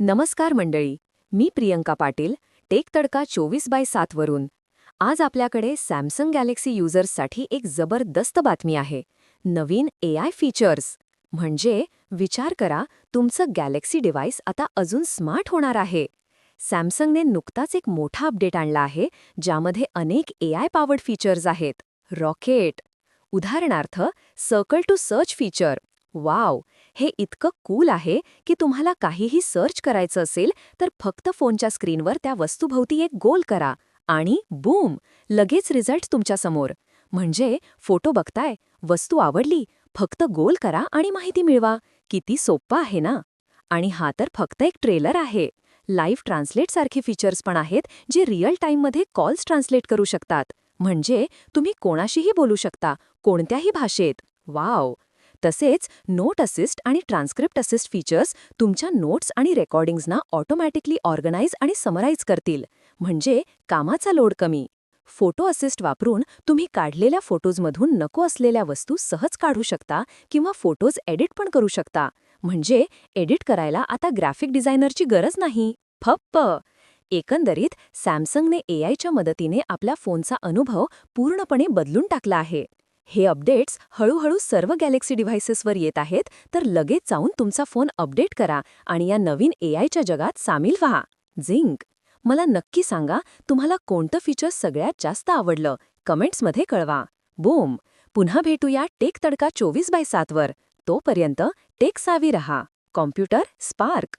नमस्कार मंडळी मी प्रियंका पाटील टेक तडका चोवीस बाय सातवरून आज आपल्याकडे सॅमसंग गॅलेक्सी युजर्ससाठी एक जबरदस्त बातमी आहे नवीन ए आय फीचर्स. म्हणजे विचार करा तुमचं गॅलेक्सी डिव्हाइस आता अजून स्मार्ट होणार आहे. सॅमसंगने नुकताच एक मोठा अपडेट आणला आहे ज्यामध्ये अनेक ए आय पॉवर्ड फीचर्स आहेत. रॉकेट. उदाहरणार्थ circle to search feature. Wow! हे इतकं कूल आहे की तुम्हाला काहीही सर्च करायचं असेल तर फक्त फोनच्या स्क्रीनवर त्या वस्तूभोवती एक गोल करा आणि बूम! लगेच रिझल्ट तुमच्यासमोर म्हणजे फोटो बघताय वस्तू आवडली फक्त गोल करा आणि माहिती मिळवा. किती सोप्पा आहे ना? आणि हा तर फक्त एक ट्रेलर आहे. लाईव्ह ट्रान्सलेटसारखे फीचर्स पण आहेत जे रिअल टाईममध्ये कॉल्स ट्रान्सलेट करू शकतात. म्हणजे तुम्ही कोणाशीही बोलू शकता कोणत्याही भाषेत. वाव! तसेच नोट असिस्ट आणि ट्रान्स्क्रिप्ट असिस्ट फीचर्स तुमच्या नोट्स आणि रेकॉर्डिंग्जना ऑटोमॅटिकली ऑर्गनाईज आणि समराईज करतील म्हणजे कामाचा लोड कमी. फोटो असिस्ट वापरून तुम्ही काढलेल्या फोटोजमधून नको असलेल्या वस्तू सहज काढू शकता किंवा फोटोज एडिट पण करू शकता म्हणजे एडिट करायला आता ग्राफिक डिझायनरची गरज नाही. फप्प! एकंदरीत सॅमसंगने एआयच्या मदतीने आपल्या फोनचा अनुभव पूर्णपणे बदलून टाकला आहे. हे अपडेट्स हळूहळू सर्व गॅलेक्सी डिव्हाइसेसवर येत आहेत तर लगेच जाऊन तुमचा फोन अपडेट करा आणि या नवीन एआयच्या जगात सामील व्हा. झिंक! मला नक्की सांगा तुम्हाला कोणतं फीचर सगळ्यात जास्त आवडलं? कमेंट्समध्ये कळवा. बोम! पुन्हा भेटूया टेक तडका चोवीस बाय सातवर तोपर्यंत टेक सावी रहा. Computer spark!